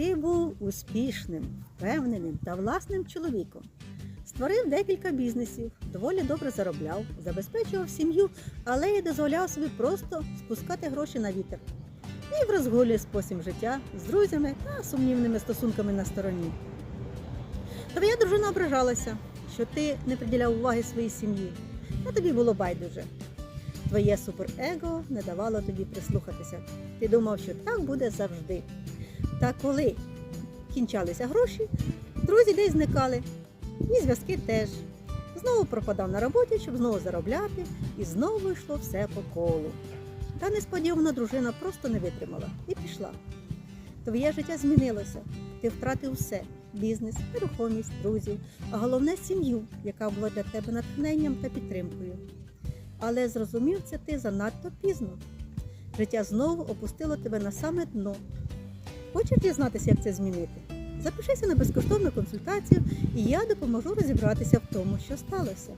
Ти був успішним, впевненим та власним чоловіком. Створив декілька бізнесів, доволі добре заробляв, забезпечував сім'ю, але й дозволяв собі просто спускати гроші на вітер. І в розгулі спосіб життя з друзями та сумнівними стосунками на стороні. Твоя дружина ображалася, що ти не приділяв уваги своїй сім'ї, а тобі було байдуже. Твоє суперего не давало тобі прислухатися. Ти думав, що так буде завжди. Та коли кінчалися гроші, друзі десь зникали, і зв'язки теж. Знову пропадав на роботі, щоб знову заробляти, і знову йшло все по колу. Та несподівано дружина просто не витримала і пішла. Твоє життя змінилося. Ти втратив все бізнес, нерухомість, друзів, а головне сім'ю, яка була для тебе натхненням та підтримкою. Але зрозумів це ти занадто пізно. Життя знову опустило тебе на саме дно. Хочеш дізнатися, як це змінити? Запишися на безкоштовну консультацію, і я допоможу розібратися в тому, що сталося.